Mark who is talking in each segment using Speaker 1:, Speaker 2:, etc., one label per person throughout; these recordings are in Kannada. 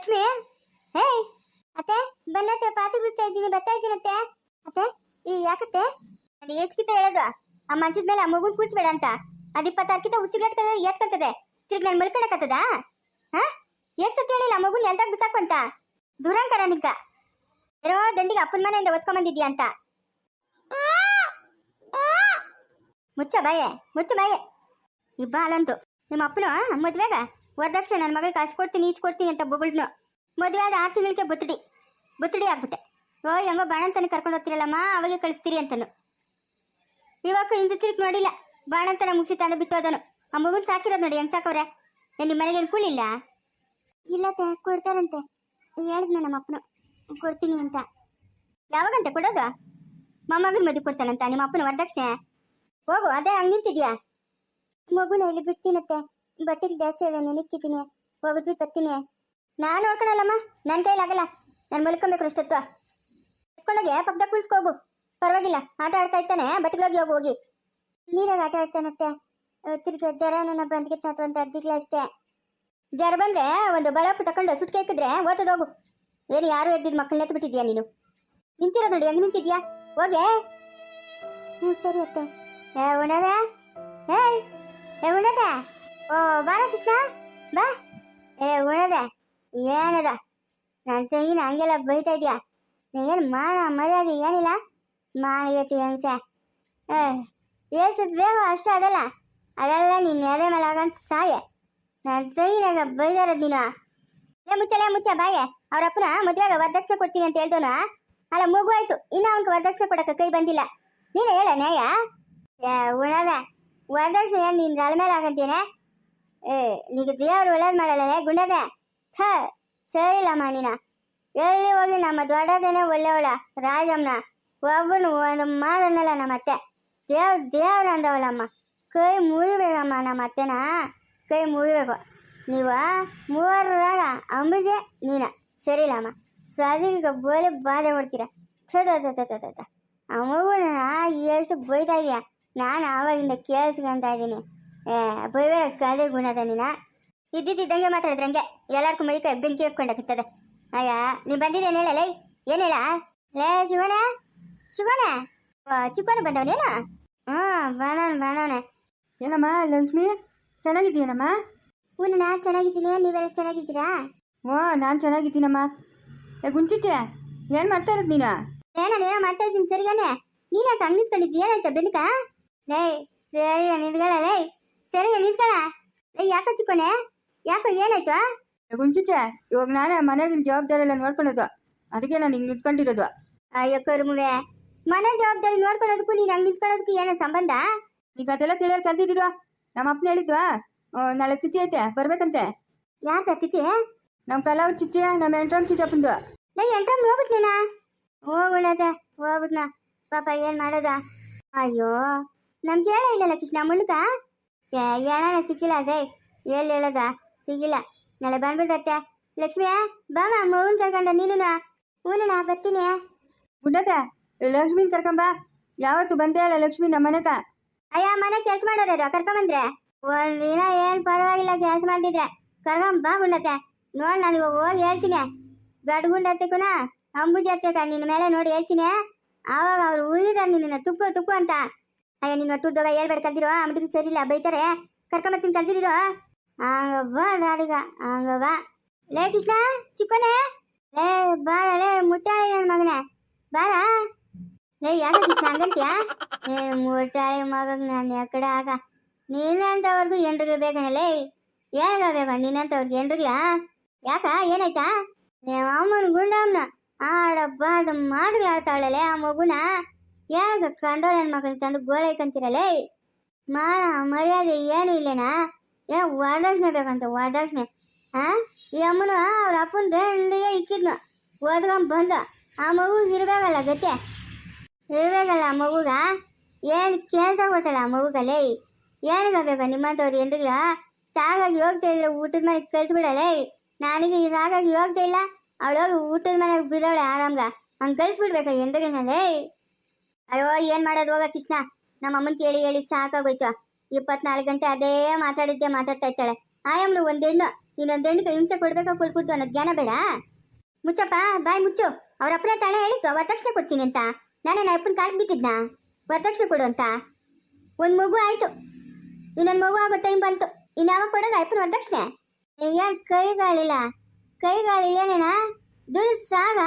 Speaker 1: ಲಕ್ಷ್ಮಿ ಹೇ, ಅತ್ತೆ ಬನ್ನತ್ತೆ ಪಾತ್ರೆ ಬಿಡ್ತಾ ಇದ್ದೀನಿ, ಬರ್ತಾ ಇದ್ದೀನಂತೆ ಅತ್ತೆ. ಈ ಯಾಕತ್ತೆ? ನಾನು ಕಿತ ಹೇಳೋದು? ಆ ಮಂಚದ ಮೇಲೆ ಆ ಮಗುನ್ ಕೂರ್ಸ್ಬೇಡ ಅಂತ. ಅದು ಇಪ್ಪತ್ತಾರಕ್ಕಿಂತ ಹುಚ್ಚಿಗ್ಲಟ್ಕದ ಎತ್ಕಂತದೆ. ತಿರ್ಗಿ ನಾನು ಮಲ್ಕೊಳಕತ್ತದ ಹಾ? ಎಷ್ಟು ಸತಿ ಹೇಳಿಲ್ಲ ಆ ಮಗುನ್ ಎಲ್ದಾಗ ಬಿಸಾಕು ಅಂತ? ದುರಂಕರ ನಿಂಕ ಏನೋ ದಂಡಿಗೆ ಅಪ್ಪನ ಮನೆಯಿಂದ ಒತ್ಕೊಂಬಂದಿದ್ಯಾ ಅಂತ. ಮುಚ್ಚ ಬಾಯೆ ಮುಚ್ಚ ಬಾಯೆ. ಇಬ್ಬ ಅಲ್ಲಂತು ನಿಮ್ಮ ಅಪ್ಪನು, ಮದ್ವೆಗ? ವರದಕ್ಷಿಣೆ, ನನ್ನ ಮಗಳಿಗೆ ಕಾಸು ಕೊಡ್ತೀನಿ ಈಸ್ ಕೊಡ್ತೀನಿ ಅಂತ ಬೊಗಳ್ನು ಮದುವೆ ಆದ ಆರು ತಿಂಗಳಿಗೆ ಬುತ್ತಡಿ ಬುತ್ತಡಿ ಆಗ್ಬಿಟ್ಟೆ. ಓ ಹೆಂಗೋ ಬಾಣಂತನ ಕರ್ಕೊಂಡು ಹೋಗ್ತಿರಲ್ಲಮ್ಮ, ಅವಾಗೆ ಕಳಿಸ್ತೀರಿ ಅಂತನು. ಇವಾಗ ಹಿಂದೆ ತಿರುಗಿ ನೋಡಿಲ್ಲ, ಬಾಣಂತನ ಮುಗಿಸಿ ತಂದು ಬಿಟ್ಟು ಹೋದನು. ಆ ಮಗುನ್ ಸಾಕಿರೋದು ನೋಡಿ, ಹೆಂಗ್ ಸಾಕವ್ರೆ? ನಿಮ್ಮ ಮನೆಗೆ ಕೂಲಿಲ್ಲ ಇಲ್ಲ? ತೆ, ಕೊಡ್ತಾರಂತೆ. ಹೇಳಿದ್ನ ನಮ್ಮ ಅಪ್ಪನು. ಕೊಡ್ತೀನಿ ಅಂತ. ಯಾವಾಗಂತೆ ಕೊಡೋದು? ಮೊಮ್ಮಗನ ಮದುವೆ ಕೊಡ್ತಾನಂತ, ನಿಮ್ಮ ಅಪ್ಪನ ವರದಕ್ಷಿಣೆ? ಹೋಗು, ಅದೇ ಹಂಗಿಂತಿದ್ಯಾ ಮಗುನ ಎಲ್ಲಿ ಬಿಡ್ತೀನತ್ತೆ ಬಟ್ಟೆಗೆ ಜಾಸ್ತಿ ಅವೆ ನೆನಕ್ಕಿದ್ದೀನಿ ಹೋಗಿದ್ವಿ ಬರ್ತೀನಿ ನಾನು ನೋಡ್ಕೊಳಲ್ಲಮ್ಮ ನನ್ನ ಕೈಲಾಗಲ್ಲ ನಾನು ಮಲ್ಕೊಬೇಕು ಅಷ್ಟೊತ್ತು. ಎತ್ಕೊಂಡೋಗಿ ಪಕ್ಕದ ಕುಳಿಸ್ಕೋಗು ಪರವಾಗಿಲ್ಲ, ಆಟ ಆಡ್ತಾ ಇರ್ತಾನೆ, ಬಟ್ಟೆಗಳೋಗಿ ಹೋಗಿ ಹೋಗಿ. ನೀರಾಗ ಆಟ ಆಡ್ತಾನತ್ತೆ ತಿರ್ಗಿ ಜ್ವರ ನನ್ನ ಬಂದ್ಗಿತ್ತ ಅಥವಾ ಅಂತ ಅರ್ಧಿಗ್ಲ ಅಷ್ಟೇ? ಜ್ವರ ಬಂದ್ರೆ ಒಂದು ಬಳಪ್ಪು ತಕೊಂಡು ಸುಟ್ಕೆ ಹಾಕಿದ್ರೆ ಓತದೋಗು ಏನು ಯಾರು ಎದ್ದಿದ್ ಮಕ್ಕಳನ್ನ ಎತ್ತು ಬಿಟ್ಟಿದ್ಯಾ ನೀನು? ನಿಂತಿರೋದು ನೋಡಿ, ಹೆಂಗ್ ನಿಂತಿದ್ಯಾ? ಹೋಗೆ. ಹ್ಞೂ ಸರಿ ಅತ್ತೆ. ಏ ಉಣದ? ಏಯ್, ಏ, ಉಣದ? ಓ ಬಾರ ಕೃಷ್ಣ, ಬಾ. ಏ, ಉಣದ, ಏನದ? ನನ್ನ ತಂಗಿನ ಹಂಗೆಲ್ಲ ಬೈತಾ ಇದೆಯಾ? ನೀನು ಮಾನ ಮರ್ಯಾದೆ ಏನಿಲ್ಲ? ಮಾನಗಟ್ಟಿ ಅನ್ಸ ಏ ಎಷ್ಟು ಬೇಗ ಅಷ್ಟೇ ಅದಲ್ಲ. ಅದೆಲ್ಲ ನೀನು ಎದೆ ಮೇಲೆ ಆಗಂತ ಸಾಯ. ನನ್ನ ತಂಗಿನಾಗ ಬೈದಾರದ್ ನೀನು ಏ ಮುಚ್ಚಲೆ ಮುಚ್ಚ, ಬಾಯೆ. ಅವರಪ್ಪನ ಮದ್ವೆಗ ವರದಕ್ಷಿಣೆ ಕೊಡ್ತೀನಿ ಅಂತ ಹೇಳ್ದೋನ ಅಲ್ಲ, ಮಗು ಆಯ್ತು. ಇನ್ನ ಅವನ್ಗೆ ವರದಕ್ಷಿಣೆ ಕೊಡಕ್ಕೆ ಕೈ ಬಂದಿಲ್ಲ. ನೀನೇ ಹೇಳ, ನ್ಯಾಯ? ಉಣದ. ವರದಕ್ಷಿಣೆ ಏನ್ ನಿನ್ ಮೇಲೆ ಆಗಂತೇನೆ ಏ ನೀವು ದೇವ್ರು ಒಳ್ಳೇದು ಮಾಡಲ್ಲ ಗುಂಡದೆ? ಛ ಸರಿಲ್ಲಮ್ಮ ನೀನ. ಎಲ್ಲಿ ಹೋಗಿ ನಮ್ಮ ದೊಡ್ಡದೇನೆ ಒಳ್ಳೆಯವಳ, ರಾಜಮ್ಮನ? ಒಬ್ಬನು ಒಂದು ಮಾತನ್ನಲ್ಲ ನಮ್ಮ ಅತ್ತೆ. ದೇವ್, ದೇವ್ರ ಅಂದವಳಮ್ಮ. ಕೈ ಮುಗಿಬೇಕಮ್ಮ ನಮ್ಮ ಅತ್ತೆನ. ಕೈ ಮುಗಿಬೇಕು. ನೀವು ಮೂವರಾಗ ಅಂಬುಜೆ ನೀನ. ಸರಿಲ್ಲಮ್ಮ ಸ್ವಾಜಿಗೆ ಬೋಲೆ ಬಾಧೆ ಕೊಡ್ತೀರ. ಥದ ಆ ಮಗುನ ಎಷ್ಟು ಬೈತಾ ಇದೀಯ? ನಾನು ಆವಾಗಿಂದ ಕೇಳಿಸ್ಕೊಂತ ಇದ್ದೀನಿ ಏ ಬೈಬೇಡ ಕದೆ ಗುಣದ ನೀನ ಇದ್ದಿದ್ದಂಗೆ ಮಾತಾಡಿದ್ರಂಗೆ ಎಲ್ಲರಿಗೂ ಮೈ ಕೈ ಬೆಂಕಿ ಹಾಕೊಂಡಾಗಿರ್ತದೆ ಅಯ್ಯ ನೀ ಬಂದಿದ್ದೇನೆ ಹೇಳಲ್ಲ ಏನು ಹೇಳ ಲೇ ಶಿವನ ಶಿವನ ಚಿಕ್ಕವನ ಬಂದವನೇನು ಹ್ಞೂ ಬಾಣವನ ಬಾಣವನ
Speaker 2: ಏನಮ್ಮ ಲಕ್ಷ್ಮಿ ಚೆನ್ನಾಗಿದ್ದೀನಮ್ಮ
Speaker 1: ಹ್ಞೂ ನಾ ಚೆನ್ನಾಗಿದ್ದೀನಿ ನೀವೆಲ್ಲ ಚೆನ್ನಾಗಿದ್ದೀರಾ
Speaker 2: ಓ ನಾನು ಚೆನ್ನಾಗಿದ್ದೀನಮ್ಮ ಏ ಗುಂಚಿಟ್ಟೆ ಏನು ಮಾಡ್ತಾ ಇರೋದು ನೀನು
Speaker 1: ಏ ನಾನು ಏನೋ ಮಾಡ್ತಾ ಇದ್ದೀನಿ ಸರಿಗಾನೆ ನೀನ್ ಯಾಕೆ ಹಂಗ್ ನಿಂತ್ಕೊಂಡಿದ್ದಿ ಏನಾಯ್ತಾ ಬೆನ್ಕ ಲೇ ಸರಿ ನಿಂತ್ಕೊಳ್ಳ ಲೇ ಸರಿ ನಿಂತ್ಕೊಳ್ಳ ಲೇ ಯಾಕೋ ಚಿಕ್ಕೋನೆ ಯಾಕೋ ಏನಾಯ್ತು?
Speaker 2: ಗುಂಚಿಟ್ಟೆ ಇವಾಗ ನಾನೇ ಮನೆಗಿನ ಜವಾಬ್ದಾರಿ ಎಲ್ಲ ನೋಡ್ಕೊಳ್ಳೋದು. ಅದಕ್ಕೆ ನಾನು ಹಿಂಗೆ ನಿಂತ್ಕೊಂಡಿರೋದು.
Speaker 1: ಅಯ್ಯೋ ಕರ್ಮುವೆ. ಮನೆ ಜವಾಬ್ದಾರಿ ನೋಡ್ಕೊಳ್ಳೋದಕ್ಕೂ ನೀನು ಹಂಗೆ ನಿಂತ್ಕೊಳ್ಳೋದಕ್ಕೂ ಏನೋ ಸಂಬಂಧ?
Speaker 2: ಈಗ ಅದೆಲ್ಲ ತಿಳಿಯೋದು ಕಲ್ತಿದ್ದೀರೋ ನಮ್ಮ ಅಪ್ಪನ ಹೇಳಿದ್ವಾ? ನಾಳೆ ತಿಥಿ ಐತೆ ಬರ್ಬೇಕಂತೆ.
Speaker 1: ಯಾರ್ ತಿಥಿ
Speaker 2: ನಮ್ಮ ಕಲಾವ್ ಚಿಚ್ಚೆ ನಮ್ಮ ಎಂಟ್ರಮ್ ಚಿಚ್ಚಪ್ಪಂದು.
Speaker 1: ಲೇ ಎಂಟ್ರಮ್ ಹೋಗ್ಬಿಟ್ ನೀನ. ಹೋಗ್ಬಿಡದ ಹೋಗ್ಬಿಟ್ನ. ಪಾಪ ಏನ್ ಮಾಡೋದ? ಅಯ್ಯೋ ನಮ್ಗೆ ಹೇಳ ಇಲ್ಲಲ್ಲ ಕೃಷ್ಣ ಮುನ್ಕ ಏನ ಸಿಕ್ಕಿಲ್ಲ ಅದೇ. ಎಲ್ಲಿ ಹೇಳದ? ಸಿಗಿಲ್ಲ ನಾಳೆ ಬಂದ್ಬಿಡತ್ತೆ ಲಕ್ಷ್ಮಿಯ ಬಾಮ ಮಗುನ್ ಕರ್ಕೊಂಡ ನೀನು ಹೂನಣ್ಣ ಬರ್ತೀನಿ.
Speaker 2: ಗುಡ್ಡತೆ ಲಕ್ಷ್ಮಿನ ಕರ್ಕೊಂಬ ಯಾವತ್ತು ಬಂದೇ ಅಲ್ಲ ಲಕ್ಷ್ಮಿ ನಮ್ಮ ಮನೆಕ.
Speaker 1: ಅಯ್ಯ ಮನೆ ಕೆಲ್ಸ ಮಾಡೋರು ಕರ್ಕೊಂಬಂದ್ರೆ ಒಂದ್ ದಿನ ಏನ್ ಪರವಾಗಿಲ್ಲ ಕೆಲ್ಸ ಮಾಡಿದ್ರೆ ಕರ್ಕೊಂಬ ಬಾ ಗುಂಡತ್ತೆ ನೋಡ್ ನಾನು ಹೋಗಿ ಹೇಳ್ತೀನಿ. ದೊಡ್ಡ ಗುಂಡತ್ತೆಕುನ ಅಂಬುಜತ್ತೆಕ ನಿನ್ನ ಮೇಲೆ ನೋಡಿ ಹೇಳ್ತೀನಿ. ಆವಾಗ ಅವ್ರು ಉಳಿದ ನಿನ್ನ ತುಪ್ಪು ತುಪ್ಪು ಅಂತ. ಅಯ್ಯ ನಿನ್ನ ಒಟ್ಟುದಾಗ ಹೇಳ್ಬೇಡ ಕಲ್ತಿರೋ ಅಂಬಡಿಗೆ ಸರಿಯಿಲ್ಲ, ಬೈತಾರೆ ಕರ್ಕೊಂಬತ್ತೀನಿ ಕಲ್ತಿರೋ ಹಂಗ ಬಾ ದಾಡಿಗ ಹಂಗ ಬಾ ಲೇ ಕೃಷ್ಣ, ಚಿಕ್ಕನೆ. ಲೇ, ಬಾರ, ಲೇ ಮುಟ್ಟಾಳಿ ನನ್ನ ಮಗನೇ. ಬಾರ. ಲೇ, ಯಾಕ ಕೃಷ್ಣ ಹಂಗಂತ್ಯಾ ಏ ಮುಟ್ಟಾಳಿ ಮಗಗ್ ನಾನು ಎಕಡೆ ಆಗ? ನೀನಂತವ್ರಿಗೂ ಎಂಡ್ರಿಗಳು ಬೇಕನಲ್ಲೇ ಏನಾಗ ಬೇಕು? ನೀನಂತವ್ರಿಗೆ ಎಂಡ್ರಿಗ್ಲ ಯಾಕ, ಏನಾಯ್ತಾ? ನಿಮ್ಮ ಅಮ್ಮನ ಗುಂಡಮ್ಮನ. ಆಡಬ್ಬಾದ ಮಾತುಗಳು ಆಡ್ತಾವಳಲೆ ಆ ಮಗುನ. ಯಾಕ ಕಂಡೋ ನನ್ನ ಮಕ್ಕಳು ತಂದು ಗೋಳೆ ಕಂತಿರಲೇ ಮಾನ, ಮರ್ಯಾದೆ ಏನು ಇಲ್ಲೇನಾ? ಏ, ವರದಕ್ಷಿಣೆ ಬೇಕಂತ, ವರದಕ್ಷಿಣೆ. ಆ? ಈ ಅಮ್ಮನು ಅವ್ರ ಅಪ್ಪನ ದಂಡಿಗೆ ಇಕ್ಕಿದ್ನು. ಓದ್ಕೊಂಡ್ ಬಂದ. ಆ ಮಗು ಇರ್ಬೇಕಲ್ಲ ಗತ್ತೆ ಇರ್ಬೇಕಲ್ಲ ಆ ಮಗುಗ? ಏನು ಕೇಳ್ತಾ ಕೊಟ್ಟಲ್ಲ ಆ ಮಗುಗಲೇ ಏನಿಗ ನಿಮ್ಮಂಥವ್ರು ಏನ್ರಿಲ್ಲ ಸಾಗಾಗಿ ಹೋಗ್ತಾ ಇದ್ರೆ ಊಟದ ಮನೆಗೆ ಕಳ್ಸ್ಬಿಡಲೇ ನನಗೆ ಸಾಗಾಗಿ ಹೋಗ್ತಾ ಇಲ್ಲ. ಅವಳೋಗಿ ಊಟದ ಮನೆಗೆ ಬಿದ್ದವಳೆ ಆರಾಮ್ಗ. ಹಂಗೆ ಕಳ್ಸ್ಬಿಡ್ಬೇಕ ಎಂದ್ರಿಗೇನಲೇ ಅಯ್ಯೋ, ಏನ್ ಮಾಡೋದು? ಹೋಗ ಕೃಷ್ಣ. ನಮ್ಮ ಅಮ್ಮನ್ ಕೇಳಿ ಹೇಳಿ ಸಾಕಾಗೋಯ್ತು. ಇಪ್ಪತ್ನಾಲ್ಕು ಗಂಟೆ ಅದೇ ಮಾತಾಡಿದ್ದೆ ಮಾತಾಡ್ತಾ ಇರ್ತಾಳೆ. ಆಯಮ್ನು ಒಂದ್ ಹೆಣ್ಣು. ಇನ್ನೊಂದು ಹೆಣ್ಣಿಗೆ ಹಿಂಸೆ ಕೊಡ್ಬೇಕಾ ಕೊಡ್ಬಿಡ್ತು ಅನ್ನೋದು ಜ್ಞಾನ ಬೇಡ? ಮುಚ್ಚಪ್ಪ, ಬಾಯ್ ಮುಚ್ಚು. ಅವ್ರ ಅಪ್ಪನ ತಾಣ ಹೇಳಿತ್ತು ವರದಕ್ಷಿಣೆ ಕೊಡ್ತೀನಿ ಅಂತ. ನಾನೇ ನಾ ಅಪ್ಪನ ಕಾಲಿಗೆ ಬಿದ್ದಿದ್ನಾ? ವರದಕ್ಷಿಣೆ ಕೊಡು ಅಂತ. ಒಂದ್ ಮಗು ಆಯ್ತು. ಇನ್ನೊಂದು ಮಗು ಆಗೋ ಟೈಮ್ ಬಂತು. ಇನ್ಯಾವಾಗ ಕೊಡೋದು ಅಪ್ಪನ ವರದಕ್ಷಿಣೆ? ಈಗ ಕೈಗಾಲಿಲ್ಲ? ಕೈಗಾಲಿಲ್ಲೇನೇನ ದುಡ್ಡು ಸಾಗ?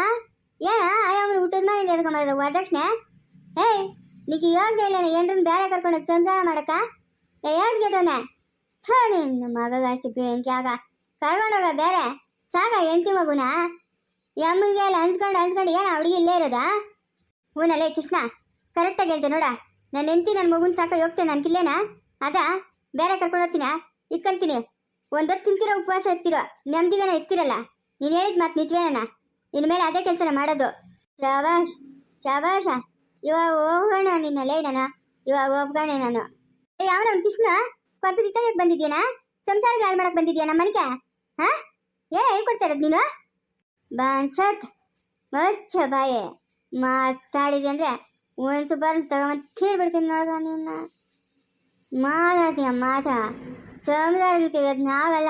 Speaker 1: ಏನ ಆಯಮ್ಮನ ಊಟದ ಮನೆ ಎದ್ಕೊಂಬರೋದು ವರದಕ್ಷಿಣೆ? ಏಯ್ ನೀಗ ಯಾವ್ದು ಇಲ್ಲ ಏನ್ರನ್ನ ಬೇರೆ ಕರ್ಕೊಂಡು ಸಂಸಾರ ಮಾಡಕ ಏ ಯಾವ್ದು ಗೆಟೋನೆ ಥೋ ನಿನ್ನ ಮಗಗ ಅಷ್ಟು ಬೆಂಕಿ ಆಗ. ಕರ್ಕೊಂಡೋಗ ಬೇರೆ ಸಾಗ ಎಂತಿ ಮಗುನ. ಯಮ್ಮನಿಗೆ ಎಲ್ಲ ಹಂಚ್ಕೊಂಡು ಹಂಚ್ಕೊಂಡು ಏನು ಅವಳಿಗೆ ಇಲ್ಲೇ ಇರೋದಾ? ಹೂನಲ್ಲೇ ಕೃಷ್ಣ. ಕರೆಕ್ಟಾಗಿ ಹೇಳ್ತೆ ನೋಡ. ನನ್ನ ಹೆಂಡತಿ ನನ್ನ ಮಗುನ ಸಾಕ ಹೋಗ್ತೇನೆ ನನ್ನ ಕಿಲ್ಲೇನ? ಅದ ಬೇರೆ ಕರ್ಕೊಂಡು ಹೋಗ್ತೀನ? ಇಕ್ಕಂತೀನಿ. ಒಂದೊತ್ತು ತಿಂತಿರೋ, ಉಪವಾಸ ಇರ್ತಿರೋ ನೆಮ್ಮದಿಗನ ಇರ್ತಿರಲ್ಲ? ನೀನು ಹೇಳಿದ ಮಾತು ನಿಜವೇನ ಇನ್ಮೇಲೆ ಮೇಲೆ ಅದೇ ಕೆಲಸನ ಮಾಡೋದು. ಶಾಬಾಷ್, ಶಾಬಾಷ. ಇವಾಗ ಹೋಗೋಣ ನಿನ್ನಲ್ಲೇ ನಾನು ಇವಾಗ ಹೋಗೋಣ ನಾನು. ಏ, ಯಾವನ ಕೃಷ್ಣ ಕಾಪಿ ತಗಕ್ ಬಂದಿದ್ಯಾನ? ಸಂಸಾರ ಹಾಳು ಮಾಡಕ್ ಬಂದಿದ್ಯಾ ನಮ್ಮ ಮನೆಗೆ? ಹಾ? ಏ ಹೇಳ್ಕೊಡ್ತಾ ಇರೋದು ನೀನು? ಬಾನ್ಸತ್ ಮಚ್ಚ ಬಾಯೆ. ಮಾತಾಡಿದೆ ಅಂದ್ರೆ ಒಂದು ಸುಬಾರ್ ತಗೊಂಬಂದು ತೀರ್ಬಿಡ್ತೀನಿ ನೋಡ್ದ ನಿನ್ನ. ಮಾತಾಡ್ತೀಯ ಮಾತಾ. ಸಂಸಾರಕ್ಕೆ ತೆಗೆಯೋದು ನಾವಲ್ಲ.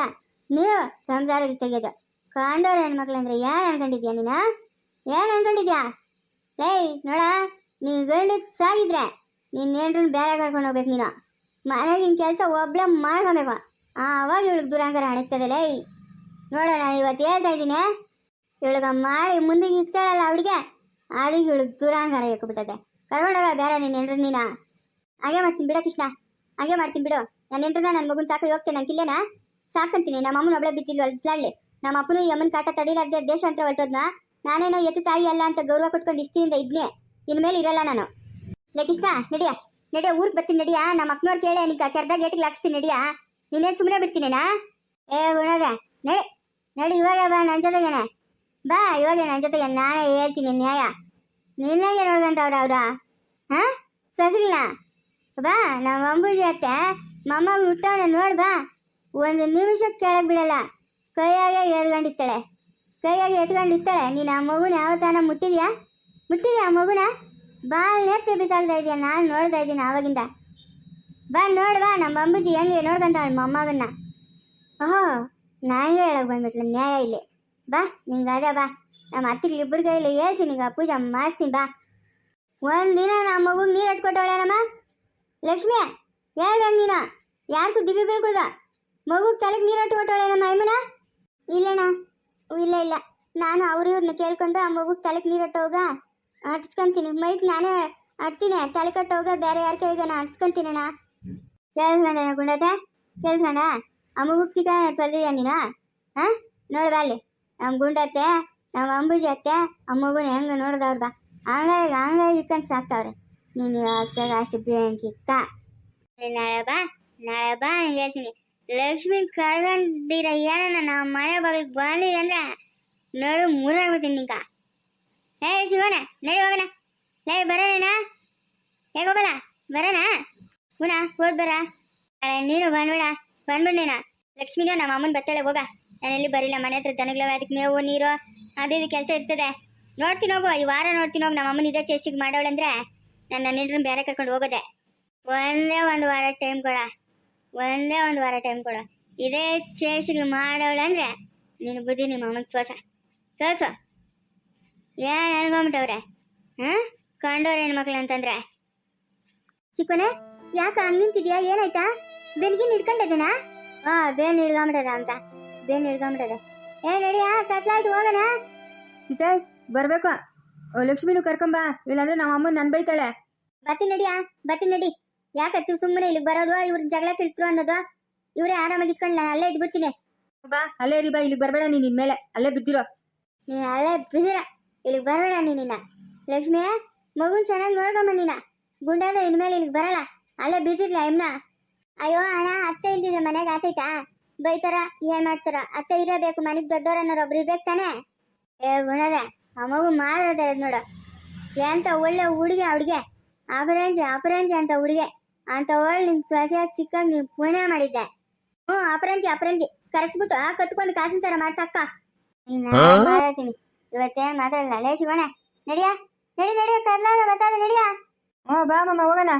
Speaker 1: ನೀವು ಸಂಸಾರಕ್ಕೆ ತೆಗೆಯೋದು. ಕಾಂಡೋರ ಹೆಣ್ಮಕ್ಳು ಅಂದ್ರೆ ಏನ್ ಅನ್ಕೊಂಡಿದ್ಯಾ ನೀನು? ಏನ್ ಅನ್ಕೊಂಡಿದ್ಯಾ? ಲೈ ನೋಡ. ನೀನು ಗಂಡ ಸಾಗಿದ್ರೆ ನಿನ್ನ ಏನ್ರನ್ನ ಬೇರೆ ಕರ್ಕೊಂಡು ಹೋಗ್ಬೇಕು ನೀನು. ಮನೆಗಿನ ಕೆಲಸ ಒಬ್ಳೆ ಮಾಡ್ಕೊಬೇಕು. ಆವಾಗ ಇವಳಿಗೆ ದುರಂಗಾರ ಅಣಿಸ್ತದಲ್ಲ ನೋಡೋಣ ನಾನು ಇವತ್ತು ಹೇಳ್ತಾ ಇದ್ದೀನಿ. ಇವಳಿಗೆ ಮಾಡಿ ಮುಂದೆ ನಿಂತಾಳಲ್ಲ ಅವಳಿಗೆ. ಅದಕ್ಕೆ ಇವಳಿಗೆ ದುರಂಗಾರ ಬಿಟ್ಟದೆ ಕರ್ಕೊಂಡೋಗ ಬೇರೆ ನೀನು ಏನ್ರ ನೀನ. ಹಾಗೆ ಮಾಡ್ತೀನಿ ಬಿಡ ಕೃಷ್ಣ. ಹಾಗೆ ಮಾಡ್ತೀನಿ ಬಿಡು. ನನ್ನ ಎಂಟ್ರನ್ನ ನನ್ನ ಮಗುನ ಸಾಕು ಹೋಗ್ತೇನೆ ನನ್ನ ಕಿಲ್ಲೇನ ಸಾಕಂತೀನಿ. ನಮ್ಮ ಅಮ್ಮನ ಒಬ್ಳೆ ಬಿದ್ದಿಲ್ವ ಅಲ್ಲಾಡ್ಲಿ ನಮ್ಮ ಅಪ್ಪನು ಯಮ್ಮನ ಕಾಟ ತಡಿಲಾರ್ದೆ ದೇಶ ಅಂತ ಹೊರಟೋದ್ನ. ನಾನೇನೋ ಎತ್ತು ತಾಯಿ ಅಲ್ಲ ಅಂತ ಗೌರವ ಕೊಟ್ಕೊಂಡು ಇಷ್ಟಿಯಿಂದ ಇದ್ನೆ. ಇನ್ಮೇಲೆ ಇರಲ್ಲ ನಾನು. ಲೇ ಕೃಷ್ಣ, ನಡಿಯ. ನಡಿಯ, ಊರಿಗೆ ಬರ್ತೀನಿ ನಡಿಯ. ನಮ್ಮ ಅಕ್ಕನವ್ರು ಕೇಳಿ ನಿಂಗೆ ಕೆರ್ದ ಗೇಟಿಗೆ ಹಾಕ್ಸ್ತೀನಿ ನಡಿಯ. ನೀನೇನು ಸುಮ್ಮನೆ ಬಿಡ್ತೀನೇನಾ? ಏ ಗುಣದ ನಡಿ. ನಡಿ, ಇವಾಗ ಬಾ ನನ್ನ ಜೊತೆಗೇನೆ. ಬಾ, ಇವಾಗ ನನ್ನ ಜೊತೆಗೆ, ನಾನೇ ಹೇಳ್ತೀನಿ ನ್ಯಾಯ. ನಿನ್ನಾಗೆ ನೋಡ್ಕೊಂತವ್ರ ಅವ್ರ? ಹಾ? ಸಸಿಲ್ನ ಬಾ ನಮ್ಮ ಅಂಬೂಜಿ ಅತ್ತೆ ಮೊಮ್ಮಗ ಹುಟ್ಟವನ ನೋಡ್ ಬಾ. ಒಂದು ನಿಮಿಷ ಕೆಳಗೆ ಬಿಡಲ್ಲ. ಕೈಯಾಗೆ ಎತ್ಕೊಂಡಿರ್ತಾಳೆ. ಕೈಯಾಗೆ ಎತ್ಕೊಂಡಿರ್ತಾಳೆ. ನೀನು ಆ ಮಗುನ ಯಾವತ್ತಾನ ಮುಟ್ಟಿದ್ಯಾ? ಮುಟ್ಟಿದ್ಯಾ ಆ ಮಗುನ? ಬಾಲ್ ನೇತ್ರ ಬಿಸಾಕ್ತಾ ಇದೆಯಾ, ನಾನು ನೋಡ್ತಾ ಇದ್ದೀನಿ ಆವಾಗಿಂದ. ಬಾ, ನೋಡ್, ಬಾ ನಮ್ಮ ಅಂಬುಜಿ ಹೆಂಗೆ ನಮ್ಮ ಮೊಮ್ಮಗನ್ನ. ಓಹೋ ನಾನೇ ಹೇಳಕ್ ಬಂದ್ಬಿಟ್ಲು, ನ್ಯಾಯ ಇಲ್ಲಿ. ಬಾ, ನಿಂಗೆ ಅದೇ, ಬಾ. ನಮ್ಮ ಅತ್ತಿಗೆ ಇಬ್ಬರು ಇಲ್ಲಿ ಹೇಳ್ತೀನಿ ನಿಂಗೆ ಪೂಜೆ ಮಾಡಿಸ್ತೀನಿ, ಬಾ. ಒಂದಿನ ನಮ್ಮ ಮಗುಗೆ ನೀರು ಎಟ್ಕೊಟ್ಟವಳೇನಮ್ಮ ಲಕ್ಷ್ಮಿ ಹೇಳ್ಬೇಕು ನೀನು ಯಾರಿಗೂ ದಿಗಿ ಬೀಳ್ಕೊಳ್ದ ಮಗುಗೆ ತಲೆಗೆ ನೀರು ಎಟ್ಕೊಟ್ಟವಳೇನಮ್ಮ ಅಮ್ಮನ? ಇಲ್ಲಣ್ಣ ಇಲ್ಲ ಇಲ್ಲ. ನಾನು ಅವ್ರ ಇವ್ರನ್ನ ಕೇಳ್ಕೊಂಡು ಆ ಮಗುಗೆ ತಲೆಗೆ ನೀರು ಎಟ್ಟೋಗ ಅಟ್ಸ್ಕೊಂತೀನಿ ಮೈಕ್ ನಾನೇ ಆಡ್ತೀನಿ. ತಲೆ ಕಟ್ಟೋಗ ಬೇರೆ ಯಾರ ಕೈಗ ನಾ ಅಟ್ಸ್ಕೊಂತೀನಣ್ಣ ಕೇಳಿಸ್ಕೊಂಡ ಗುಂಡತೆ? ಕೇಳಿಸ್ಕೊಂಡ ಮಗುಗೆ ಚಿಕ್ಕ ತೊಲ್ದಿದ್ಯಾ ನೀನು? ಹಾಂ? ನೋಡ್ದ ಅಲ್ಲಿ. ನಮ್ಮ ಗುಂಡತ್ತೆ ನಮ್ಮ ಅಂಬುಜಿ ಅತ್ತೆ ಅಮ್ಮಗುನ ಮಗುನ ಹೆಂಗೆ ನೋಡ್ದವ್ರ ಬಾ. ಹಂಗಾಗಿ ಹಂಗಾಗಿ ಇಕ್ಕಂತ ಸಾಕ್ತಾವ್ರೆ. ನೀನು ಅತ್ತೆಗ ಅಷ್ಟು ಬೇಕಿತ್ತ ನಾಳೆ ಬಾ. ನಾಳೆ ಬಾ ಹೇಳ್ತೀನಿ. ಲಕ್ಷ್ಮಿ ಕರ್ಕೊಂಡಿರ ಏನಣ್ಣ ನಮ್ಮ ಮನೆ ಬಾಗಿಲಿಗೆ ಬಂದಿದೆ ಅಂದ್ರೆ ನೋಡು ಮುರಾಗ್ಬಿಡ್ತೀನಿ ನಿಂಕ ಏ ಶಿವನ ನಡಿ ಹೋಗೋಣ. ಲೇ, ಬರೋಣ ಹೇಗೋಗಲ್ಲ ಬರೋಣ? ಹುಣ ಹೋದ್ ಬರ. ನೀನು ಬಂದ್ಬೇಡ ಬಂದ್ಬಿಡ್ನೇನ ಲಕ್ಷ್ಮಿನೋ ನಮ್ಮ ಅಮ್ಮನ ಬರ್ತಾಳೆ ಹೋಗ. ನಾನು ಎಲ್ಲಿ ಬರಿಲ್ಲ, ಮನೆ ಹತ್ರ ದನಗಳ ಅದಕ್ಕೆ ಮೇವು, ನೀರು, ಅದು ಇದು ಕೆಲಸ ಇರ್ತದೆ. ನೋಡ್ತೀನಿ ಹೋಗು, ಈ ವಾರ ನೋಡ್ತೀನಿ ಹೋಗಿ. ನಮ್ಮ ಅಮ್ಮನ ಇದೇ ಚೇಷ್ಟಿಗೆ ಮಾಡೋಳಂದ್ರೆ ನನ್ನ ನೆಂಟ್ರನ್ನ ಬೇರೆ ಕರ್ಕೊಂಡು ಹೋಗೋದೆ. ಒಂದೇ ಒಂದು ವಾರ ಟೈಮ್ ಕೊಡ. ಒಂದೇ ಒಂದು ವಾರ ಟೈಮ್ ಕೊಡು. ಇದೇ ಚೇಷ್ಟಿಗೆ ಮಾಡೋಳಂದ್ರೆ ನಿನ್ನ ಬುದ್ಧಿ ನಿಮ್ಮ ಅಮ್ಮನ ತೋಸ ತೋರ್ಸು ಏನ್ ಅನ್ಕೊಂಬಿಟ್ಟವ್ರೆ ಹಾಂ? ಕಂಡೋರ್ ಹೆಣ್ಮಕ್ಳು ಅಂತಂದ್ರೆ. ಚಿಕ್ಕನೆ ಯಾಕ ಹಂಗ್ ನಿಂತಿದ್ಯಾ? ಏನಾಯ್ತಾ? ಬೆನ್ಗಿನ್ ಹಿಡ್ಕೊಂಡಿದ್ದೇನಾ ಹಾ ಬೇನ್ ಹಿಡ್ಕೊಂಬಿಟ್ಟದ ಅಂತ. ಬೇನ್ ಹಿಡ್ಕೊಂಬಿಟ್ಟದೆ. ಏ ನಡಿಯಾ ಕತ್ಲಾಯ್ತು ಹೋಗೋಣ.
Speaker 2: ಚಿಚಾಯ್ ಬರ್ಬೇಕು. ಓ, ಲಕ್ಷ್ಮಿನೂ ಕರ್ಕೊಂಬಾ. ಇಲ್ಲಾಂದ್ರೆ ನಮ್ಮ ಅಮ್ಮ ನನ್ ಬೈತಾಳೆ
Speaker 1: ಬತ್ತಿ ನಡಿಯಾ ಬತ್ತಿ ನಡಿ. ಯಾಕತ್ತು ಸುಮ್ಮನೆ ಇಲ್ಲಿಗೆ ಬರೋದು? ಇವ್ರ ಜಗಳ ತಿಳ್ತರು ಅನ್ನೋದು? ಇವರೇ ಆರಾಮಾಗಿ ಇಟ್ಕೊಂಡು ನಾನು ಅಲ್ಲೇ ಇದ್ಬಿಡ್ತೀನಿ.
Speaker 2: ಬಾ ಅಲ್ಲೇ ರೀ ಬಾ ಇಲ್ಲಿಗೆ ಬರಬೇಡ ನೀನ್ ಇನ್ಮೇಲೆ. ಅಲ್ಲೇ ಬಿದ್ದಿರೋ.
Speaker 1: ನೀ ಅಲ್ಲೇ ಬಿದಿರ ಇಲ್ಲಿಗೆ ಬರೋಣ ನೀನಿನ ಲಕ್ಷ್ಮಿಯ ಮಗುನ್ ಚೆನ್ನಾಗಿ ನೋಡ್ಕೊಂಬ ನೀನ. ಗುಂಡಾದ ಇನ್ಮೇಲೆ ಇಲ್ಲಿಗೆ ಬರಲ್ಲ. ಅಲ್ಲೇ ಬಿದ್ದಿರ್ಲ ಎಮ್ನ ಅಯ್ಯೋ ಅಣ್ಣ ಅತ್ತೆ ಇಲ್ದಿದ್ರೆ ಮನೆಗೆ ಆತೈತಾ? ಬೈತಾರ ಏನ್ ಮಾಡ್ತಾರ? ಅತ್ತೆ ಇರಬೇಕು ಮನೆಗೆ ದೊಡ್ಡವ್ರ ಅನ್ನೋರು ಒಬ್ರು ಇರ್ಬೇಕು ತಾನೆ? ಏ ಗುಣದ ಆ ಮಗು ಮಾತಾಡ್ತಾ ಇರೋದು ನೋಡು. ಎಂತ ಒಳ್ಳೆ ಹುಡುಗಿ ಹುಡುಗೆ ಅಪರಂಜಿ ಅಪರಂಜಿ ಅಂತ ಹುಡುಗೆ. ಅಂತ ಒಳ್ಳೆ ನಿನ್ ಸೊಸೆಯಾಗಿ ಸಿಕ್ಕಂಗ್ ನೀನ್ ಪುಣ್ಯ ಮಾಡಿದ್ದೆ. ಹ್ಞೂ ಅಪರಂಜಿ ಅಪರಂಜಿ. ಕರೆಸ್ಬಿಟ್ಟು ಆ ಕತ್ಕೊಂಡು ಕಾಸಿನ ಸರ ಮಾಡ್ಸಕ್ಕ. ಮಾತಾಡ್ತೀನಿ. ಇವತ್ತೇನ್ ಮಾತಾಡಲ್ಲ ಲೇ ಶಿವಣ್ಣ ನಡಿಯಾ? ನಡಿ ನಡಿಯ ಕರ್ನಾಟಕ ಬತ್ತಾದ ನಡಿಯಾ?
Speaker 2: ಹ್ಞೂ ಬಾ ಮಮ್ಮ ಹೋಗೋಣ.